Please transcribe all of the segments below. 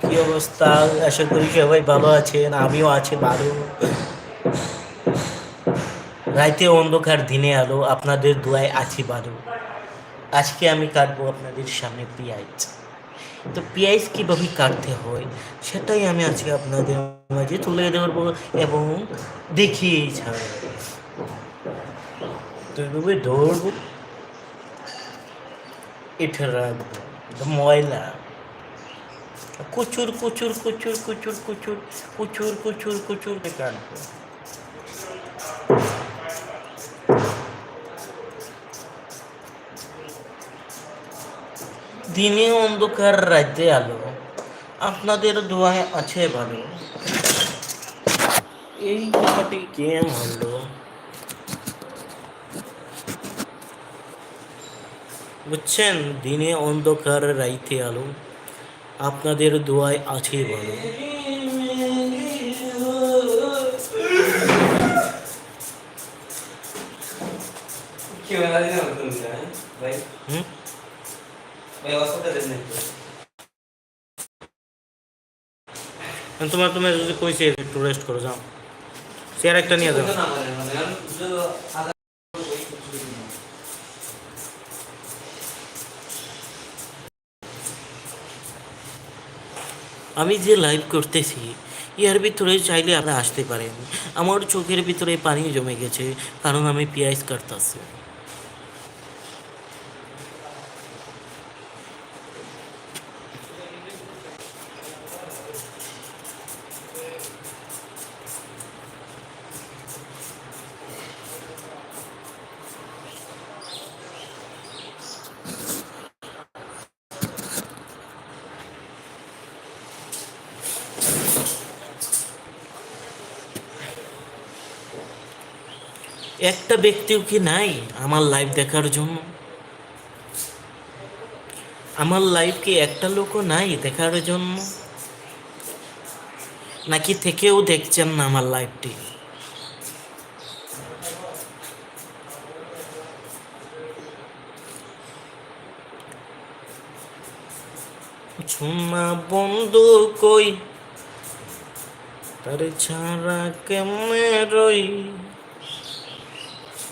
কি অবস্থা? আশা করি সবাই ভালো আছেন, আমিও আছি ভালো। রাইতে অন্ধকার দিনে আলো, আপনাদের দোয়ায় আছি ভালো। আজকে আমি কাটবো আপনাদের সামনে পেঁয়াজ। তো পেঁয়াজ কীভাবে কাটতে হয়, সেটাই আমি আজকে আপনাদের মাঝে তুলে ধরবো এবং দেখিয়ে ছাড়ব। তো এভাবে ধরবো, এটা রাখব, ময়লা। কুচুর কুচুর কুচুর কুচুর কুচুর কুচুর কুচুর কুচুর কাটবো দিনে অন্ধকার রাতে আলো, আপনাদের দোয়ায় আছে ভালো এই কথাটি কে মানলো? বুঝছেন, দিনে অন্ধকার রাইতে আলো আপনাদের দোয়ায় আছে বলো। তোমার তোমার যদি কইছে একটু রেস্ট করো যাও। চেয়ার একটা নিয়ে যাও। আমি যে লাইভ করতেছি ইয়ার ভিতরে চাইলে আপনারা আসতে পারেন। আমার চোখের ভিতরে পানি জমে গেছে, কারণ আমি পেঁয়াজ কাটতেছি একটা ব্যক্তিও কি নাই আমার লাইভ দেখার জন্য? আমার লাইভ কি একটা লোকও নাই দেখার জন্য? নাকি থেকেও দেখছেন না আমার লাইভটি ছোনা বন্ধু কই? তার ছাড়া কেমনে রই?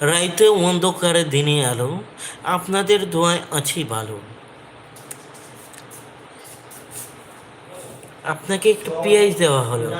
রাইতে অন্ধকারে দিনে আলো, আপনাদের দোয়ায় আছি ভালো। আপনাকে একটু পিঁয়াজ দেওয়া হলো।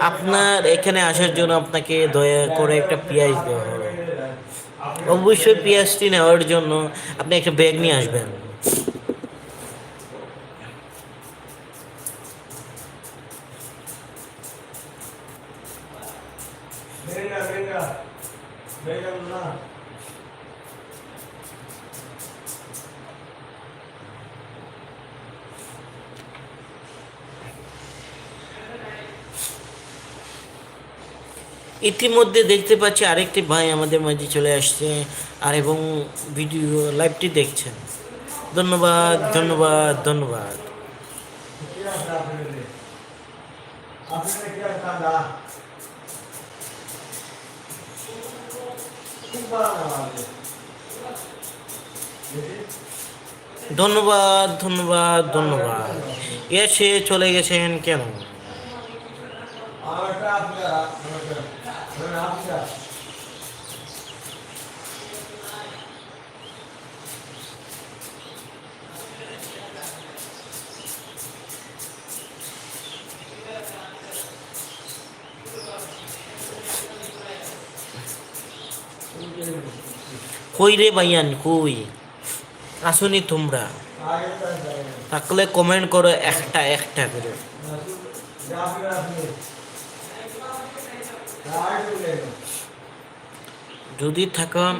আপনার এখানে আসার জন্য আপনাকে দয়া করে একটা পিঁয়াজ দেওয়া হলো। অবশ্যই পিঁয়াজটি নেওয়ার জন্য আপনি একটা ব্যাগ নিয়ে আসবেন। ইতিমধ্যে দেখতে পাচ্ছি আরেকটি ভাই আমাদের মাঝে চলে আসছে আর এবং ভিডিও লাইভটি দেখছেন। ধন্যবাদ ধন্যবাদ ধন্যবাদ. ধন্যবাদ ধন্যবাদ ধন্যবাদ। এসে চলে গেছেন কেন? কই রে ভাইয়ান কই? আসুনি তোমরা। থাকলে কমেন্ট করো একটা একটা করে। যদি থাকা,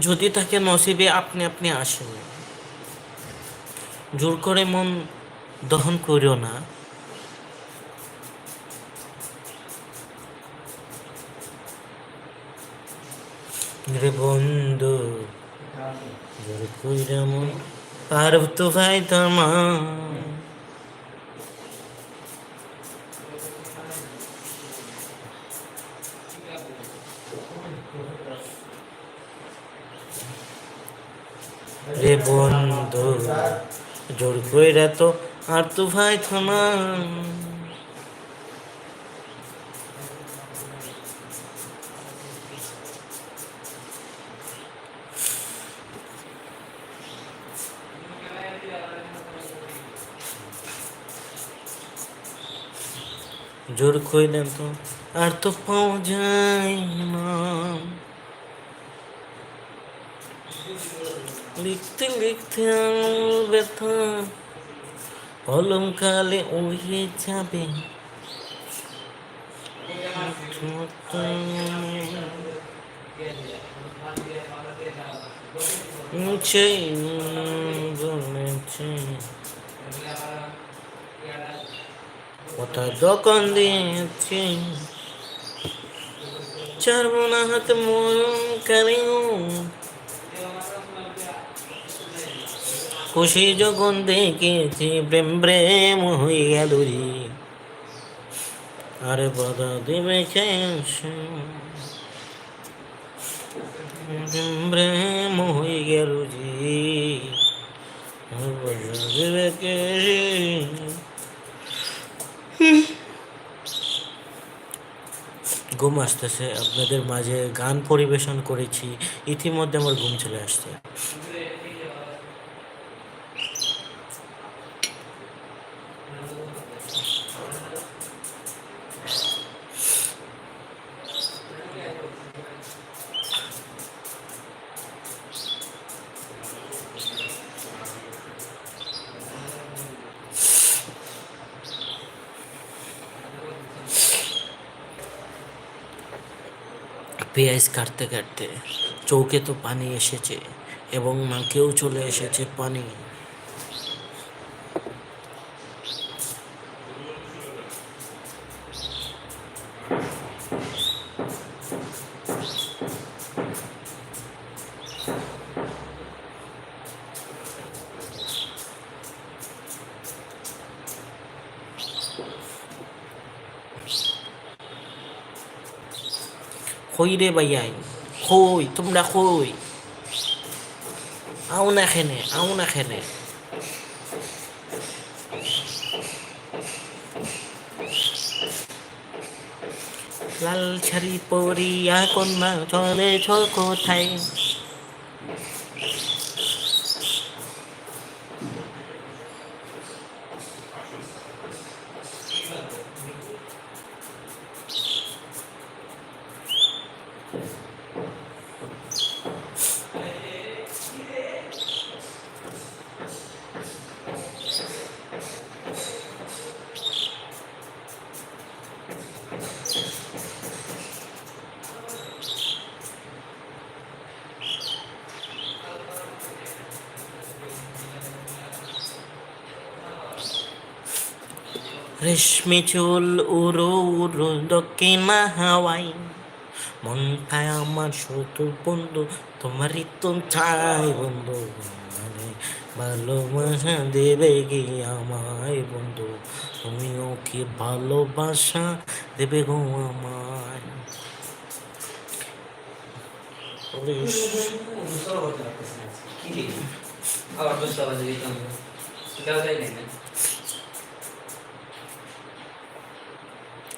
যদি থাকে নসিবে আপনি আপনি আসেন। জোর করে মন দহন করিও না। রে বন্ধু আর তো ভাই তোমা রে বন্ধু, জোর কইরা তো আর তো ভাই থামা জোর কইরা তো, আর তো পাওয়া যায় না। লিখতে লিখতে আঙুল ব্যথা কলম কালে উড়িয়ে যাবে। মুছেই বলেছে। কথা দোকান দিয়েছি? চারবো না হাতে মন কারেও খুশি যখন দেখেছি, প্রেম প্রেম হয়ে গেল আরে বাধা দেবে কেসে? প্রেম হয়ে গেল রে। বাধা দেবে কে ঘুম আসতেছে। আপনাদের মাঝে গান পরিবেশন করেছি। ইতিমধ্যে আমার ঘুম চলে আসছে। পেঁয়াজ কাটতে কাটতে চৌকে তো পানি এসেছে এবং মাকেও চলে এসেছে পানি। কই রে ভাইয়াই কই তোমরা কই আও না খেনে, আও না খেনে। লাল ছাড়ি পরিয়া কন্যা চলেছ কোথায়? রেশমি চুল উড়ো উড়ো দক্ষিণা হাওয়াই। মন খায় আমার শুধু বন্ধু, তোমারই তো চাই বন্ধু। ভালোবাসা দেবে কি আমায় বন্ধু, তুমিও কি ভালোবাসা দেবে গো আমায়? আবার দশটা বাজে দিতাম দেওয়া যায় না আহ আপনি যে শুক্র মেয়ে মনে করতে নাকি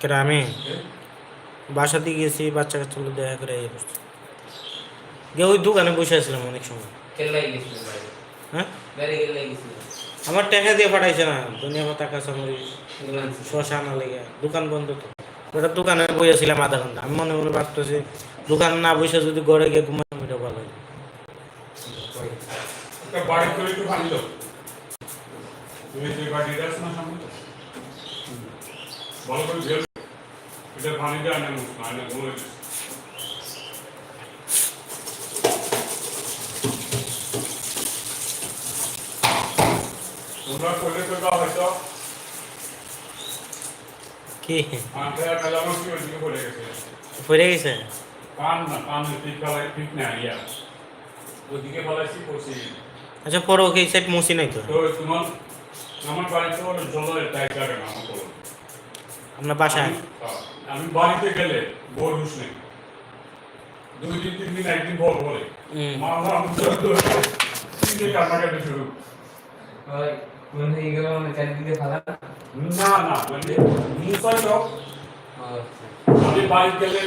কেন আমি? হুম? বাসাতে গেছি বাচ্চা কাচ্চা দেখা করে এই বসছি। গিয়ে ওই দোকানে বসে আসলাম অনেক সময়। হ্যাঁ? আমার টাকা দিয়ে পাঠাইছে না। দুনিয়া কথা কাঁচামরি শশা না লেগে দোকান বন্ধ তো। ওটা দোকানে বসেছিলাম আধা ঘণ্টা। আমি মনে মনে ভাবতেছি দোকান না বসে যদি ঘরে গিয়ে ঘুমাই ওটা ভালো তুমি যে বাড়িটা আছে না সামনে ভালো করে ঝেল এটা পানি নেই না ঘুরে তোমরা করলে তো বা হয়তো। কি? আমাকে কালে আমার কি ওইদিকে পড়ে গেছে। পড়ে গেছে? কান না কান ঠিক ফেলাই ঠিক না ইয়া। ওইদিকে ফেলাইছি পড়ছি। আচ্ছা পরে ওকে সাইড মুছি নাই তো? তো তোমার আমার বাড়িতে ওর জলের টাইপ লাগে না। আপনার বাসায়? আমি- হ্যাঁ, বাড়িতে গেলে বড় হুস নেই। দুই দিন তিন দিন একদিন বলে। হুম। মা মা তিনটে কান্নাকাটি শুরু। হয়ে মানে না না মানে হোক আচ্ছা। আমি বাড়ি গেলে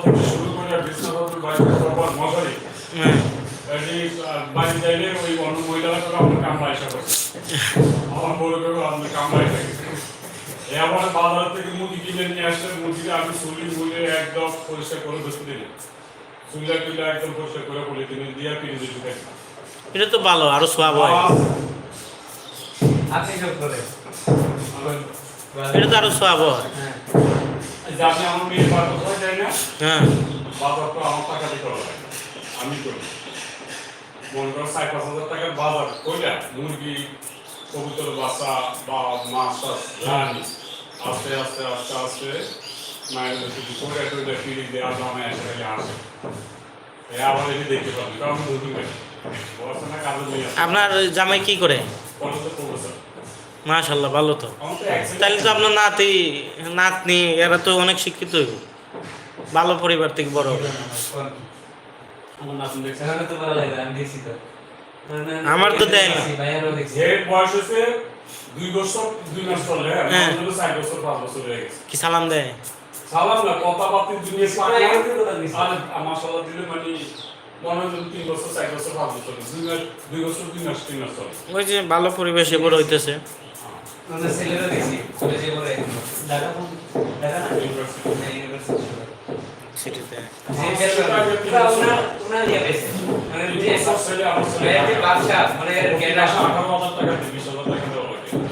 থেকে শুরু করে বিশ্বভাবে বাড়িতে সবার এই বাড়ি যাইলে ওই অন্য মহিলারা করে আমার কামড়া এসে আমার বড় করে আপনার কামড়া এসে এ আমার বাজার থেকে মুরগি কিনে নিয়ে আসলে মুরগিটা আমি চুলি মুলে একদম পরিষ্কার করে ধরতে দিলে চুলিটা টুলিটা একদম পরিষ্কার করে বলে দিলে দিয়ে কিনে দিতে এটা তো ভালো আরও সোয়াব হয়। আপনি সব করে। এটা তো আরও সোয়াব হয়। হ্যাঁ যে আমি আমার মেয়ের বাজার না? হ্যাঁ। বাজার তো আমার টাকা দিতে হবে আমি করি। মনে করো সাড়ে পাঁচ হাজার টাকার বাজার কইলা মুরগি কবুতর বাসা বা মাছ টাছ আস্তে আস্তে আস্তে আস্তে মায়ের যদি করে টুলে ফিরি দেওয়া দামে এসে আসে এ আবার এটি দেখতে পাবেন কারণ নতুন বর্ষা কাজে নিয়ে আপনার জামাই কি করে মাশাল্লাহ ভালো তো তাহলে তো আপনার নাতি নাতনি এরা তো অনেক শিক্ষিত হইব ভালো পরিবার থেকে বড় হবে আমার তো। দেয় না। বয়স হয়েছে দুই বছর দুই মাস চলে হ্যাঁ। হ্যাঁ। চার বছর পাঁচ বছর হয়ে গেছে। কি সালাম দেয়? সালাম না দুনিয়া দিলে মানে তিন বছর চার বছর পাঁচ বছর দুই মাস দুই বছর দুই মাস তিন মাস ওই যে ভালো পরিবেশে বড় হইতেছে। ছেলেরও দেখছি কলেজে পড়ে ঢাকা কোন ঢাকা না? ইউনিভার্সিটি সিটিতে ইয়ে মানে মানে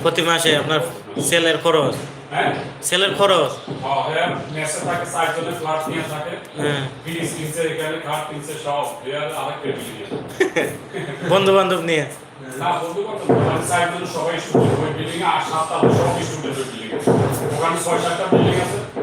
প্রতি মাসে আপনার সেলের খরচ হ্যাঁ সেলের খরচ হ্যাঁ, হ্যাঁ হ্যাঁ বন্ধু বান্ধব নিয়ে সবাই স্টুডেন্ট বিল্ডিং এ আর সাতটা সব স্টুডেন্ট বিল্ডিং ওখানে ছয় সাতটা বিল্ডিং আছে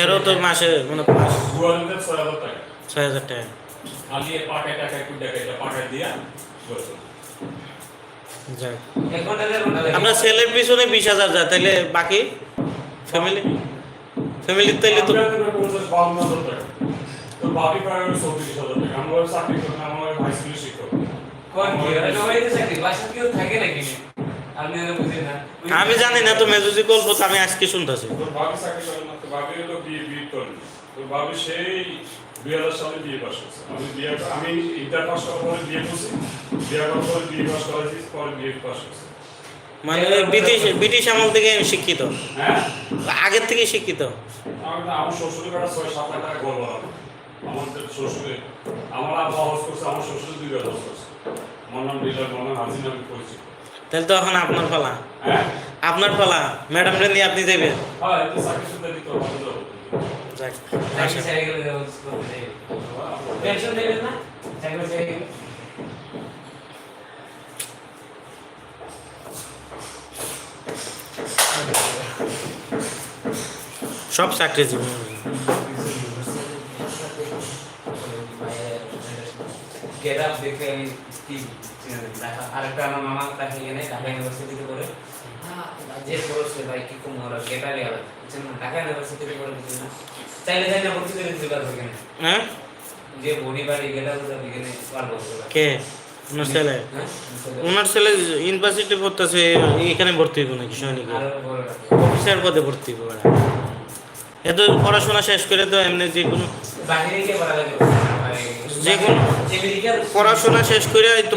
এরও তো মাসে মানে মাস। ছয় হাজার টাকা। ছয় হাজার টাকা। খালি এর টাকা একটু টাকা এটা পাঠায় দিয়া বসো যাক। এক ঘণ্টা দেড় ঘণ্টা লাগে আপনার ছেলের পিছনে বিশ হাজার যায় তাহলে বাকি ফ্যামিলি ফ্যামিলির তাইলে তো আমরা বাকি প্রায় চৌত্রিশ হাজার টাকা। আমরা চাকরি করি না আমরা হাই স্কুলের শিক্ষক। কোন কি? সবাই তো চাকরি বাসা কেউ থাকে নাকি? আমি জানি না তো মেজুজি গল্প তো আমি আজকে শুনতেছি। তোর ভাবি চাকরি করে না তো ভাবি হলো বিয়ে বিয়ে করেনি। তোর ভাবি সেই দুই হাজার সালে বিয়ে পাস করছে। আমি বিয়ে আমি ইন্টার পাস করার পরে বিয়ে করছি। বিয়ে করার পরে বিয়ে পাস করাইছি পরে বিয়ে পাস করছি। মানে ব্রিটিশ ব্রিটিশ আমল থেকে আমি শিক্ষিত। হ্যাঁ? আগের থেকে শিক্ষিত। আমি আমার শ্বশুরের বেটা ছয় সাত লাখ টাকা গর্ব হবে আমাদের শ্বশুরে আমার আব্বা হজ করছে আমার শ্বশুর দুই হজ করছে। আমার নাম ডিলার আমার নাম হাজির নামে পরিচিত। তাহলে তো এখন আপনার পালা হ্যাঁ। আপনার পালা ম্যাডামরে নিয়ে আপনি দেবেন এটা চাকরি আচ্ছা। আরেকটা আমার মামা তাকে এখানে ঢাকা ইউনিভার্সিটিতে করে যে পড়ছে ভাই কি? কম হলো গেট আলে বুঝছেন না ঢাকা ইউনিভার্সিটিতে করে বুঝছেন না চাইলে চাইলে ভর্তি করে দিতে পারবে এখানে হ্যাঁ যে বনি বাড়ি গেলে ওটা এখানে পারব কে ওনার ছেলে। ওনার ছেলে ইউনিভার্সিটি পড়তেছে এখানে ভর্তি হইব নাকি সৈনিক? অফিসার পদে ভর্তি হইব এত পড়াশোনা শেষ করে তো এমনি যে কোনো বাহিরে গিয়ে পড়া লাগে যে কোনো পড়াশোনা শেষ করে তো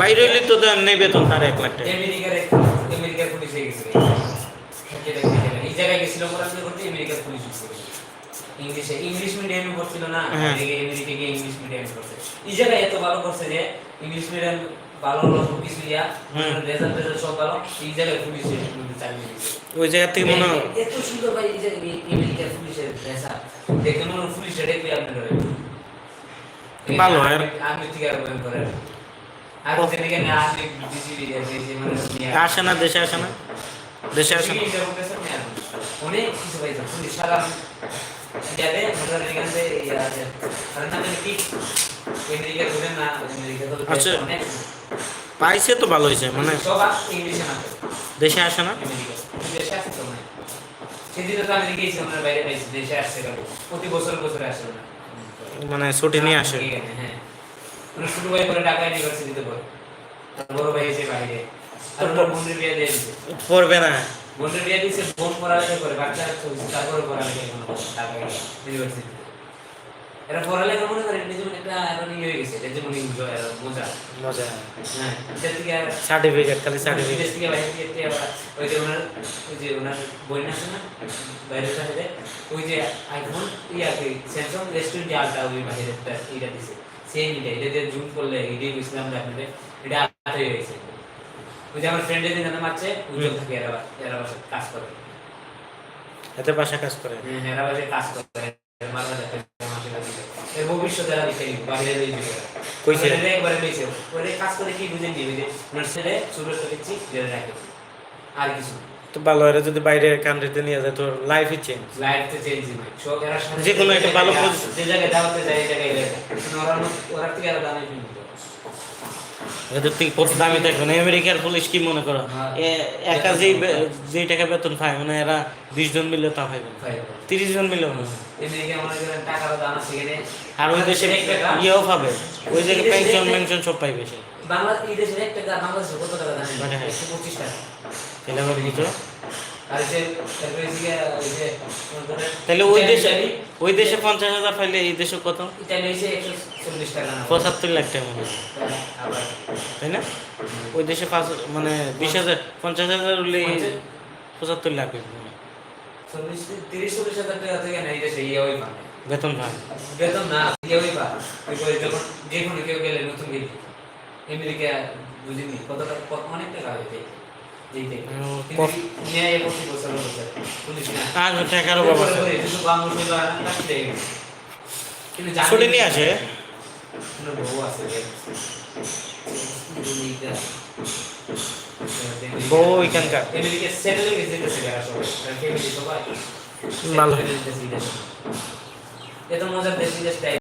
বাইরে হইলে তো এমনি বেতন তার এক লাখ টাকা। ইংলিশে ইংলিশ মিডিয়ামে পড়ছিল না হ্যাঁ। আমেরিকা আমেরিকা গিয়ে ইংলিশ মিডিয়ামে পড়ছে। এই জায়গায় এত ভালো করছে যে ইংলিশ মিডিয়াম ভালো হলো সব কিছু ইয়া রেজাল্ট রেজাল্ট সব ভালো। এই জায়গায় পুলিশে চাকরি ওই জায়গা থেকে মনে হয় এত সুন্দর ভাই এই পুলিশের দেখে মনে ভালো, আর- আসে না দেশে আসে না দেশে আসে না অনেক কিছু পাইতো সারা যাবে মোটর এখান থেকে আছে কারণ আমি কি আমেরিকা বুঝেন না আমেরিকা তো আচ্ছা। পাইছে তো ভালো হয়েছে মানে দেশে আসে না দেশে আসছে তো না সেদিন বাইরে পাইছি দেশে আসছে প্রতি বছর বছরে আসে না মানে ছুটি নিয়ে আসে। হ্যাঁ মানে ছোট ভাই করে ঢাকা ইউনিভার্সিটিতে পড়ে। আর বড় ভাই এসে বাইরে। আর ওর বোনের বিয়ে দিয়ে দিছে। পড়বে না। বোনের বিয়ে দিয়েছে বোন পড়ালেখা করে বাচ্চা চলছে তারপরে পড়ালেখা এখন ঢাকা ইউনিভার্সিটি এরা পড়ালেখা মনে করে এটা যেমন একটা এখন ইয়ে হয়ে গেছে এটা যেমন enjoy আর মজা। মজা। হ্যাঁ এটা থেকে আর সার্টিফিকেট খালি সার্টিফিকেট থেকে বাইরে থেকে ওই যে ওনার ওই যে ওনার বই আছে না বাইরে থাকে ওই যে আইফোন ইয়া কি স্যামসাং এস টোয়েন্টি আলট্রা ওই বাইরে একটা এইটা দিছে সেম এটা এটা দিয়ে জুম করলে এটাই বুঝলাম যে আপনাদের এটা আলট্রা হয়ে গেছে। ওই যে আমার ফ্রেন্ডের দিন জানা মারছে উজ্জ্বল থাকে এরা এরা কাজ করে। এতে বাসা কাজ করে। হ্যাঁ, এরা বাসে কাজ করে মারা করে। এর বাইরে দিবে কইছে? একবারে লইছে ওরে কাজ করে কি বুঝে দিবে যে ছেলে ছোট রাখে। আর কিছু তো ভালো এরা যদি বাইরে কান্ট্রিতে নিয়ে যায় তোর লাইফই চেঞ্জ লাইফ তো চেঞ্জ সব এরা যে কোনো একটা ভালো যে জায়গায়- যে জায়গায় দাওয়াতে যায় এই জায়গায় ওরা ওরা থেকে আর কিন্তু এদের থেকে কত দামি থাকবে আমেরিকার পুলিশ কি মনে করো? হ্যাঁ। একা যেই যেই টাকা বেতন পায় মানে এরা বিশ জন মিলে তা পাইবে তিরিশ জন মিলে না আর ওই দেশে ইয়েও পাবে। ওই জায়গায় পেনশন পেনশন সব পাইবে সে। বাংলা এই দেশের এক টাকা বাংলাদেশে কত টাকা দাম? পঁচিশ টাকা। তাহলে ওই দেশে ওই দেশে পঞ্চাশ হাজার পাইলে এই দেশে কত? পঁচাত্তর লাখ টাকা মনে তাই না? ওই দেশে পাঁচ মানে বিশ হাজার পঞ্চাশ হাজার হলে পঁচাত্তর লাখ বেতন পায়। বেতন না ইয়ে করে যখন যে কোনো কেউ গেলে নতুন গেলে। আমেরিকা বুঝিনি কত অনেক টাকা হয়েছে এইটাই আর টাকারও বাবা ছুটি নিয়ে আসে? বউ সবাই। ভালো। এত মজার দেশ